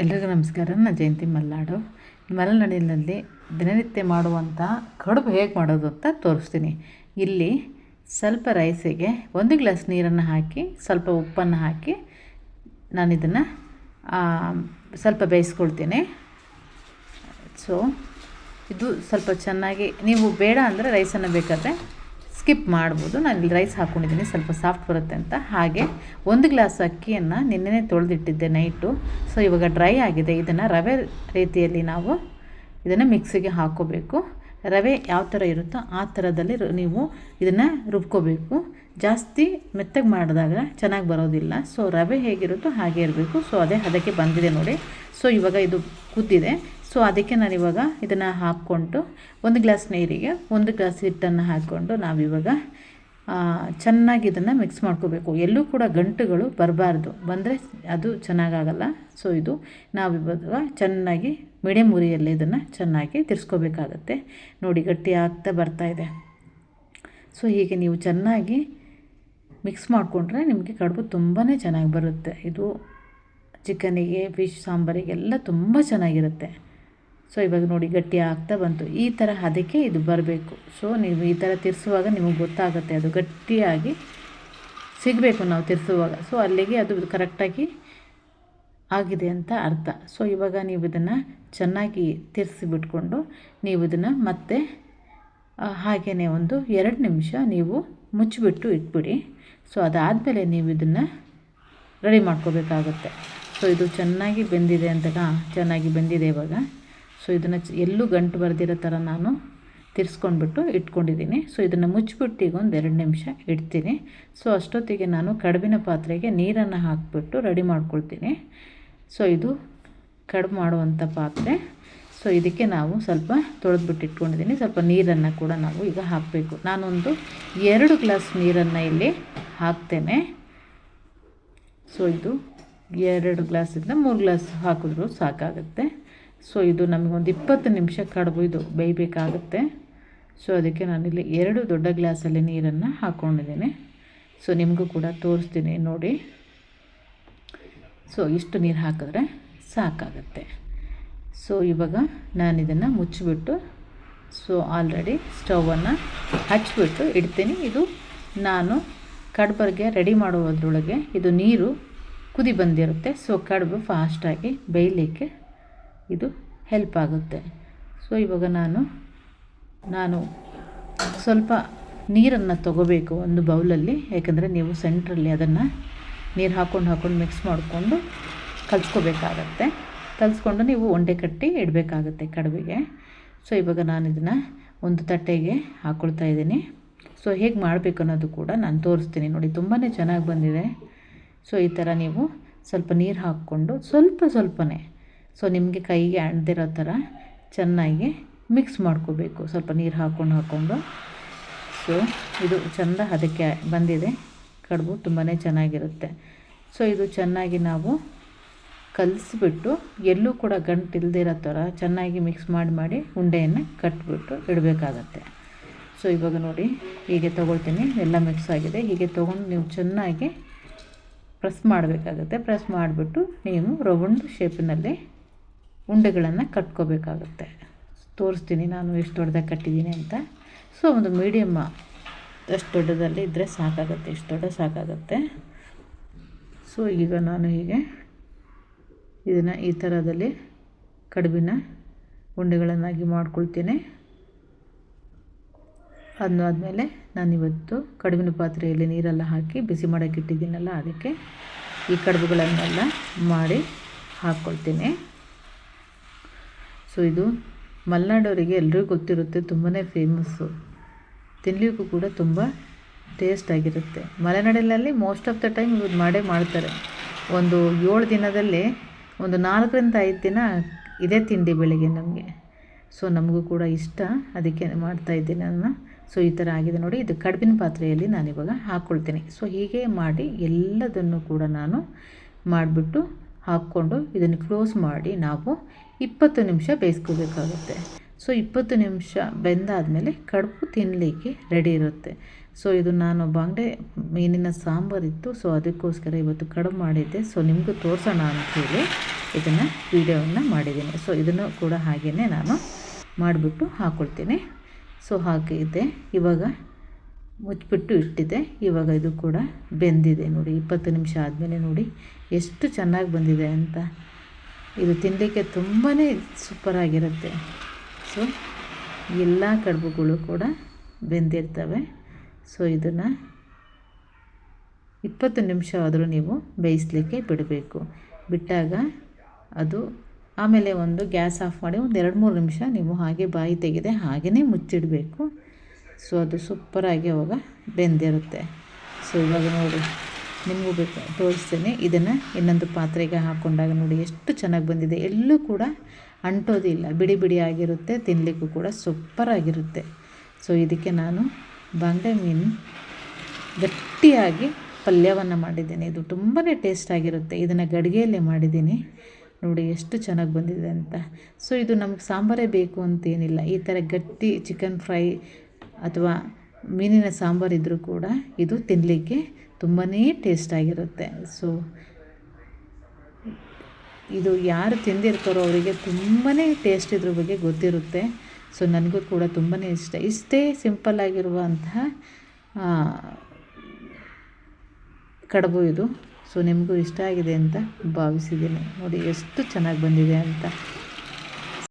ಎಲ್ರಿಗೂ ನಮಸ್ಕಾರ ನಾನು ಜಯಂತಿ ಮಲ್ನಾಡು. ಮಲೆನಾಡಿನಲ್ಲಿ ದಿನನಿತ್ಯ ಮಾಡುವಂಥ ಕಡುಬು ಹೇಗೆ ಮಾಡೋದು ಅಂತ ತೋರಿಸ್ತೀನಿ. ಇಲ್ಲಿ ಸ್ವಲ್ಪ ರೈಸಿಗೆ ಒಂದು ಗ್ಲಾಸ್ ನೀರನ್ನು ಹಾಕಿ, ಸ್ವಲ್ಪ ಉಪ್ಪನ್ನು ಹಾಕಿ ನಾನು ಇದನ್ನು ಸ್ವಲ್ಪ ಬೇಯಿಸ್ಕೊಳ್ತೀನಿ. ಸೊ ಇದು ಸ್ವಲ್ಪ ಚೆನ್ನಾಗಿ, ನೀವು ಬೇಡ ಅಂದರೆ ರೈಸನ್ನು ಬೇಕಾದರೆ ಸ್ಕಿಪ್ ಮಾಡ್ಬೋದು. ನಾನು ಇಲ್ಲಿ ರೈಸ್ ಹಾಕ್ಕೊಂಡಿದ್ದೀನಿ ಸ್ವಲ್ಪ ಸಾಫ್ಟ್ ಬರುತ್ತೆ ಅಂತ. ಹಾಗೆ ಒಂದು ಗ್ಲಾಸ್ ಅಕ್ಕಿಯನ್ನು ನಿನ್ನೆ ತೊಳೆದಿಟ್ಟಿದ್ದೆ ನೈಟು ಸೊ ಇವಾಗ ಡ್ರೈ ಆಗಿದೆ. ಇದನ್ನು ರವೆ ರೀತಿಯಲ್ಲಿ ನಾವು ಇದನ್ನು ಮಿಕ್ಸಿಗೆ ಹಾಕ್ಕೋಬೇಕು ರವೆ ಯಾವ ಥರ ಇರುತ್ತೋ ಆ ಥರದಲ್ಲಿ ನೀವು ಇದನ್ನು ರುಬ್ಕೋಬೇಕು. ಜಾಸ್ತಿ ಮೆತ್ತಗೆ ಮಾಡಿದಾಗ ಚೆನ್ನಾಗಿ ಬರೋದಿಲ್ಲ. ಸೊ ರವೆ ಹೇಗಿರುತ್ತೋ ಹಾಗೆ ಇರಬೇಕು. ಸೊ ಅದೇ ಅದಕ್ಕೆ ಬಂದಿದೆ ನೋಡಿ. ಸೊ ಇವಾಗ ಇದು ಕುದ್ದಿದೆ. ಸೊ ಅದಕ್ಕೆ ನಾನು ಇವಾಗ ಇದನ್ನು ಹಾಕ್ಕೊಂಡು ಒಂದು ಗ್ಲಾಸ್ ನೀರಿಗೆ ಒಂದು ಗ್ಲಾಸ್ ಹಿಟ್ಟನ್ನು ಹಾಕ್ಕೊಂಡು ನಾವಿವಾಗ ಚೆನ್ನಾಗಿ ಇದನ್ನು ಮಿಕ್ಸ್ ಮಾಡ್ಕೋಬೇಕು. ಎಲ್ಲೂ ಕೂಡ ಗಂಟುಗಳು ಬರಬಾರ್ದು. ಬಂದರೆ ಅದು ಚೆನ್ನಾಗಾಗಲ್ಲ. ಸೊ ಇದು ನಾವು ಇವಾಗ ಚೆನ್ನಾಗಿ ಮೀಡಿಯಮ್ ಉರಿಯಲ್ಲಿ ಇದನ್ನು ಚೆನ್ನಾಗಿ ತಿರ್ಸ್ಕೋಬೇಕಾಗತ್ತೆ. ನೋಡಿ, ಗಟ್ಟಿ ಆಗ್ತಾ ಬರ್ತಾ ಇದೆ. ಸೊ ಹೀಗೆ ನೀವು ಚೆನ್ನಾಗಿ ಮಿಕ್ಸ್ ಮಾಡಿಕೊಂಡ್ರೆ ನಿಮಗೆ ಕಡುಬು ತುಂಬಾ ಚೆನ್ನಾಗಿ ಬರುತ್ತೆ. ಇದು ಚಿಕನಿಗೆ ಫಿಶ್ ಸಾಂಬಾರಿಗೆಲ್ಲ ತುಂಬ ಚೆನ್ನಾಗಿರುತ್ತೆ. ಸೊ, ಇವಾಗ ನೋಡಿ ಗಟ್ಟಿ ಆಗ್ತಾ ಬಂತು. ಈ ಥರ ಅದಕ್ಕೆ ಇದು ಬರಬೇಕು. ಸೊ, ನೀವು ಈ ಥರ ತಿರ್ಸುವಾಗ ನಿಮಗೆ ಗೊತ್ತಾಗುತ್ತೆ, ಅದು ಗಟ್ಟಿಯಾಗಿ ಸಿಗಬೇಕು ನಾವು ತಿರ್ಸುವಾಗ. ಸೊ, ಅಲ್ಲಿಗೆ ಅದು ಕರೆಕ್ಟಾಗಿ ಆಗಿದೆ ಅಂತ ಅರ್ಥ. ಸೊ, ಇವಾಗ ನೀವು ಇದನ್ನು ಚೆನ್ನಾಗಿ ತಿರ್ಸಿಬಿಟ್ಕೊಂಡು ನೀವು ಇದನ್ನು ಮತ್ತೆ ಹಾಗೆಯೇ ಒಂದು ಎರಡು ನಿಮಿಷ ನೀವು ಮುಚ್ಚಿಬಿಟ್ಟು ಇಟ್ಬಿಡಿ. ಸೊ, ಅದಾದಮೇಲೆ ನೀವು ಇದನ್ನು ರೆಡಿ ಮಾಡ್ಕೋಬೇಕಾಗುತ್ತೆ. ಸೊ, ಇದು ಚೆನ್ನಾಗಿ ಬೆಂದಿದೆ ಅಂತನಾ ಚೆನ್ನಾಗಿ ಬೆಂದಿದೆ ಇವಾಗ. ಸೊ ಇದನ್ನು ಎಲ್ಲೂ ಗಂಟು ಬರೆದಿರೋ ಥರ ನಾನು ತಿರ್ಸ್ಕೊಂಡ್ಬಿಟ್ಟು ಇಟ್ಕೊಂಡಿದ್ದೀನಿ. ಸೊ ಇದನ್ನು ಮುಚ್ಚಿಬಿಟ್ಟು ಈಗ ಒಂದು ಎರಡು ನಿಮಿಷ ಇಡ್ತೀನಿ. ಸೊ ಅಷ್ಟೊತ್ತಿಗೆ ನಾನು ಕಡುಬಿನ ಪಾತ್ರೆಗೆ ನೀರನ್ನು ಹಾಕಿಬಿಟ್ಟು ರೆಡಿ ಮಾಡ್ಕೊಳ್ತೀನಿ. ಸೊ ಇದು ಕಡುಬು ಮಾಡುವಂಥ ಪಾತ್ರೆ. ಸೊ ಇದಕ್ಕೆ ನಾವು ಸ್ವಲ್ಪ ತೊಳೆದ್ಬಿಟ್ಟು ಇಟ್ಕೊಂಡಿದ್ದೀನಿ. ಸ್ವಲ್ಪ ನೀರನ್ನು ಕೂಡ ನಾವು ಈಗ ಹಾಕಬೇಕು. ನಾನೊಂದು ಎರಡು ಗ್ಲಾಸ್ ನೀರನ್ನು ಇಲ್ಲಿ ಹಾಕ್ತೇನೆ. ಸೊ ಇದು ಎರಡು ಗ್ಲಾಸಿಂದ ಮೂರು ಗ್ಲಾಸ್ ಹಾಕಿದ್ರು ಸಾಕಾಗುತ್ತೆ. ಸೊ ಇದು ನಮಗೊಂದು ಇಪ್ಪತ್ತು ನಿಮಿಷ ಕಡುಬು ಇದು ಬೇಯಬೇಕಾಗುತ್ತೆ. ಸೊ ಅದಕ್ಕೆ ನಾನಿಲ್ಲಿ ಎರಡು ದೊಡ್ಡ ಗ್ಲಾಸಲ್ಲಿ ನೀರನ್ನು ಹಾಕ್ಕೊಂಡಿದ್ದೀನಿ ಸೊ ನಿಮಗೂ ಕೂಡ ತೋರಿಸ್ತೀನಿ ನೋಡಿ. ಸೊ ಇಷ್ಟು ನೀರು ಹಾಕಿದ್ರೆ ಸಾಕಾಗುತ್ತೆ. ಸೊ ಇವಾಗ ನಾನು ಇದನ್ನು ಮುಚ್ಚಿಬಿಟ್ಟು ಸೊ ಆಲ್ರೆಡಿ ಸ್ಟವನ್ನು ಹಚ್ಚಿಬಿಟ್ಟು ಇಡ್ತೀನಿ. ಇದು ನಾನು ಕಡುಬರ್ಗೆ ರೆಡಿ ಮಾಡುವುದ್ರೊಳಗೆ ಇದು ನೀರು ಕುದಿ ಬಂದಿರುತ್ತೆ. ಸೊ ಕಡುಬು ಫಾಸ್ಟಾಗಿ ಬೇಯಲಿಕ್ಕೆ ಇದು ಹೆಲ್ಪ್ ಆಗುತ್ತೆ. ಸೊ ಇವಾಗ ನಾನು ನಾನು ಸ್ವಲ್ಪ ನೀರನ್ನು ತಗೋಬೇಕು ಒಂದು ಬೌಲಲ್ಲಿ. ಯಾಕಂದರೆ ನೀವು ಸೆಂಟ್ರಲ್ಲಿ ಅದನ್ನು ನೀರು ಹಾಕ್ಕೊಂಡು ಹಾಕ್ಕೊಂಡು ಮಿಕ್ಸ್ ಮಾಡಿಕೊಂಡು ಕಲಿಸ್ಕೋಬೇಕಾಗತ್ತೆ. ಕಲಿಸ್ಕೊಂಡು ನೀವು ಒಂಡೆ ಕಟ್ಟಿ ಇಡಬೇಕಾಗತ್ತೆ ಕಡುಬಿಗೆ ಸೊ ಇವಾಗ ನಾನು ಇದನ್ನು ಒಂದು ತಟ್ಟೆಗೆ ಹಾಕ್ಕೊಳ್ತಾ ಇದ್ದೀನಿ. ಸೊ ಹೇಗೆ ಮಾಡಬೇಕು ಅನ್ನೋದು ಕೂಡ ನಾನು ತೋರಿಸ್ತೀನಿ ನೋಡಿ ತುಂಬಾ ಚೆನ್ನಾಗಿ ಬಂದಿದೆ. ಸೊ ಈ ಥರ ನೀವು ಸ್ವಲ್ಪ ನೀರು ಹಾಕ್ಕೊಂಡು ಸ್ವಲ್ಪ ಸ್ವಲ್ಪನೇ ಸೊ ನಿಮಗೆ ಕೈಗೆ ಅಂಟದಿರೋ ಥರ ಚೆನ್ನಾಗಿ ಮಿಕ್ಸ್ ಮಾಡ್ಕೋಬೇಕು. ಸ್ವಲ್ಪ ನೀರು ಹಾಕ್ಕೊಂಡು ಹಾಕ್ಕೊಂಡು. ಸೊ ಇದು ಚೆಂದ ಅದಕ್ಕೆ ಬಂದಿದೆ. ಕಡುಬು ತುಂಬಾ ಚೆನ್ನಾಗಿರುತ್ತೆ. ಸೊ ಇದು ಚೆನ್ನಾಗಿ ನಾವು ಕಲಸಿಬಿಟ್ಟು, ಎಲ್ಲೂ ಕೂಡ ಗಂಟು ಇಲ್ದಿರೋ ಥರ ಚೆನ್ನಾಗಿ ಮಿಕ್ಸ್ ಮಾಡಿ ಮಾಡಿ ಉಂಡೆಯನ್ನು ಕಟ್ಬಿಟ್ಟು ಇಡಬೇಕಾಗತ್ತೆ. ಸೊ ಇವಾಗ ನೋಡಿ, ಹೀಗೆ ತೊಗೊಳ್ತೀನಿ. ಎಲ್ಲ ಮಿಕ್ಸ್ ಆಗಿದೆ. ಹೀಗೆ ತೊಗೊಂಡು ನೀವು ಚೆನ್ನಾಗಿ ಪ್ರೆಸ್ ಮಾಡಬೇಕಾಗುತ್ತೆ. ಪ್ರೆಸ್ ಮಾಡಿಬಿಟ್ಟು, ನೀವು ರೌಂಡ್ ಶೇಪಿನಲ್ಲಿ ಉಂಡೆಗಳನ್ನು ಕಟ್ಕೋಬೇಕಾಗುತ್ತೆ. ತೋರಿಸ್ತೀನಿ, ನಾನು ಎಷ್ಟು ದೊಡ್ಡದಾಗಿ ಕಟ್ಟಿದ್ದೀನಿ ಅಂತ. ಸೊ ಒಂದು ಮೀಡಿಯಮ್ಮ ಅಷ್ಟು ದೊಡ್ಡದಲ್ಲಿ ಇದ್ದರೆ ಸಾಕಾಗುತ್ತೆ, ಇಷ್ಟು ದೊಡ್ಡ ಸಾಕಾಗುತ್ತೆ. ಸೊ ಈಗ ನಾನು ಹೀಗೆ ಇದನ್ನು ಈ ಥರದಲ್ಲಿ ಕಡುಬಿನ ಉಂಡೆಗಳನ್ನಾಗಿ ಮಾಡ್ಕೊಳ್ತೀನಿ. ಅದಾದಮೇಲೆ ನಾನಿವತ್ತು ಕಡುಬಿನ ಪಾತ್ರೆಯಲ್ಲಿ ನೀರೆಲ್ಲ ಹಾಕಿ ಬಿಸಿ ಮಾಡೋಕ್ಕಿಟ್ಟಿದ್ದೀನಲ್ಲ ಅದಕ್ಕೆ ಈ ಕಡುಬುಗಳನ್ನೆಲ್ಲ ಮಾಡಿ ಹಾಕ್ಕೊಳ್ತೀನಿ ಸೊ ಇದು ಮಲೆನಾಡವರಿಗೆ ಎಲ್ಲರಿಗೂ ಗೊತ್ತಿರುತ್ತೆ ತುಂಬಾ ಫೇಮಸ್ಸು ತಿನ್ನಲಿಕ್ಕೂ ಕೂಡ ತುಂಬ ಟೇಸ್ಟ್ ಆಗಿರುತ್ತೆ. ಮಲೆನಾಡಿನಲ್ಲಿ ಮೋಸ್ಟ್ ಆಫ್ ದ ಟೈಮ್ ಇವ್ರು ಮಾಡೇ ಮಾಡ್ತಾರೆ. ಒಂದು ಏಳು ದಿನದಲ್ಲಿ ಒಂದು ನಾಲ್ಕರಿಂದ ಐದು ದಿನ ಇದೇ ತಿಂಡಿ ಬೆಳಿಗ್ಗೆ ನಮಗೆ. ಸೊ ನಮಗೂ ಕೂಡ ಇಷ್ಟ. ಅದಕ್ಕೆ ಮಾಡ್ತಾ ಇದ್ದೀನಿ ನಾನು ಸೊ ಈ ಥರ ಆಗಿದೆ ನೋಡಿ. ಇದು ಕಡುಬಿನ ಪಾತ್ರೆಯಲ್ಲಿ ನಾನಿವಾಗ ಹಾಕ್ಕೊಳ್ತೀನಿ ಸೊ ಹೀಗೆ ಮಾಡಿ ಎಲ್ಲದನ್ನು ಕೂಡ ನಾನು ಮಾಡಿಬಿಟ್ಟು ಹಾಕ್ಕೊಂಡು ಇದನ್ನು ಕ್ಲೋಸ್ ಮಾಡಿ ನಾವು ಇಪ್ಪತ್ತು ನಿಮಿಷ ಬೇಯಿಸ್ಕೋಬೇಕಾಗುತ್ತೆ. ಸೊ, ಇಪ್ಪತ್ತು ನಿಮಿಷ ಬೆಂದಾದಮೇಲೆ ಕಡುಬು ತಿನ್ನಲಿಕ್ಕೆ ರೆಡಿ ಇರುತ್ತೆ. ಸೊ, ಇದು ನಾನು ಬಾಂಗ್ಡೆ ಮೀನಿನ ಸಾಂಬಾರಿತ್ತು. ಸೊ, ಅದಕ್ಕೋಸ್ಕರ ಇವತ್ತು ಕಡುಬು ಮಾಡಿದ್ದೆ. ಸೊ, ನಿಮಗೂ ತೋರಿಸೋಣ ಅಂಥೇಳಿ ಇದನ್ನು ವೀಡಿಯೋವನ್ನು ಮಾಡಿದ್ದೀನಿ. ಸೊ, ಇದನ್ನು ಕೂಡ ಹಾಗೇ ನಾನು ಮಾಡಿಬಿಟ್ಟು ಹಾಕ್ಕೊಳ್ತೀನಿ ಸೊ ಹಾಕಿದ್ದೆ ಇವಾಗ ಮುಚ್ಚಿಬಿಟ್ಟು ಇಟ್ಟಿದ್ದೆ ಇವಾಗ ಇದು ಕೂಡ ಬೆಂದಿದೆ ನೋಡಿ. ಇಪ್ಪತ್ತು ನಿಮಿಷ ಆದಮೇಲೆ ನೋಡಿ. ಎಷ್ಟು ಚೆನ್ನಾಗಿ ಬಂದಿದೆ ಅಂತ. ಇದು ತಿನ್ನಲಿಕ್ಕೆ ತುಂಬಾ ಸೂಪರಾಗಿರುತ್ತೆ ಸೊ ಎಲ್ಲ ಕಡುಬುಗಳು ಕೂಡ ಬೆಂದಿರ್ತವೆ. ಸೊ ಇದನ್ನು ಇಪ್ಪತ್ತು ನಿಮಿಷ ಆದರೂ ನೀವು ಬೇಯಿಸ್ಲಿಕ್ಕೆ ಬಿಡಬೇಕು. ಬಿಟ್ಟಾಗ ಅದು ಆಮೇಲೆ ಒಂದು ಗ್ಯಾಸ್ ಆಫ್ ಮಾಡಿ ಒಂದು ಎರಡು ಮೂರು ನಿಮಿಷ ನೀವು ಹಾಗೆ ಬಾಯಿ ತೆಗೆದೆ ಹಾಗೆಯೇ ಮುಚ್ಚಿಡಬೇಕು. ಸೊ ಅದು ಸೂಪರಾಗಿ ಅವಾಗ ಬೆಂದಿರುತ್ತೆ. ಸೊ ಇವಾಗ ನೋಡಿ. ನಿಮಗೂ ಬೇಕು. ತೋರಿಸ್ತೀನಿ. ಇದನ್ನು ಇನ್ನೊಂದು ಪಾತ್ರೆಗೆ ಹಾಕ್ಕೊಂಡಾಗ ನೋಡಿ ಎಷ್ಟು ಚೆನ್ನಾಗಿ ಬಂದಿದೆ. ಎಲ್ಲೂ ಕೂಡ ಅಂಟೋದಿಲ್ಲ ಬಿಡಿ ಬಿಡಿ ಆಗಿರುತ್ತೆ. ತಿನ್ನಲಿಕ್ಕೂ ಕೂಡ ಸೂಪರಾಗಿರುತ್ತೆ ಸೊ ಇದಕ್ಕೆ ನಾನು ಬಾಂಗ್ಡೆ ಮೀನು ಗಟ್ಟಿಯಾಗಿ ಪಲ್ಯವನ್ನು ಮಾಡಿದ್ದೀನಿ. ಇದು ತುಂಬಾ ಟೇಸ್ಟಾಗಿರುತ್ತೆ ಇದನ್ನು ಗಡಿಗೆಯಲ್ಲೇ ಮಾಡಿದ್ದೀನಿ. ನೋಡಿ ಎಷ್ಟು ಚೆನ್ನಾಗಿ ಬಂದಿದೆ ಅಂತ. ಸೊ ಇದು ನಮಗೆ ಸಾಂಬಾರೇ ಬೇಕು ಅಂತೇನಿಲ್ಲ. ಈ ಥರ ಗಟ್ಟಿ ಚಿಕನ್ ಫ್ರೈ ಅಥವಾ ಮೀನಿನ ಸಾಂಬಾರು ಇದ್ದರೂ ಕೂಡ ಇದು ತಿನ್ನಲಿಕ್ಕೆ ತುಂಬಾ ಟೇಸ್ಟಾಗಿರುತ್ತೆ ಸೊ ಇದು ಯಾರು ತಿಂದಿರ್ತಾರೋ ಅವರಿಗೆ ತುಂಬಾ ಟೇಸ್ಟ್ ಇದ್ರ ಬಗ್ಗೆ ಗೊತ್ತಿರುತ್ತೆ. ಸೊ ನನಗೂ ಕೂಡ ತುಂಬಾ ಇಷ್ಟ. ಇಷ್ಟೇ ಸಿಂಪಲ್ಲಾಗಿರುವಂತಹ ಕಡುಬು ಇದು. ಸೊ ನಿಮಗೂ ಇಷ್ಟ ಆಗಿದೆ ಅಂತ ಭಾವಿಸಿದ್ದೀನಿ. ನೋಡಿ, ಎಷ್ಟು ಚೆನ್ನಾಗಿ ಬಂದಿದೆ ಅಂತ.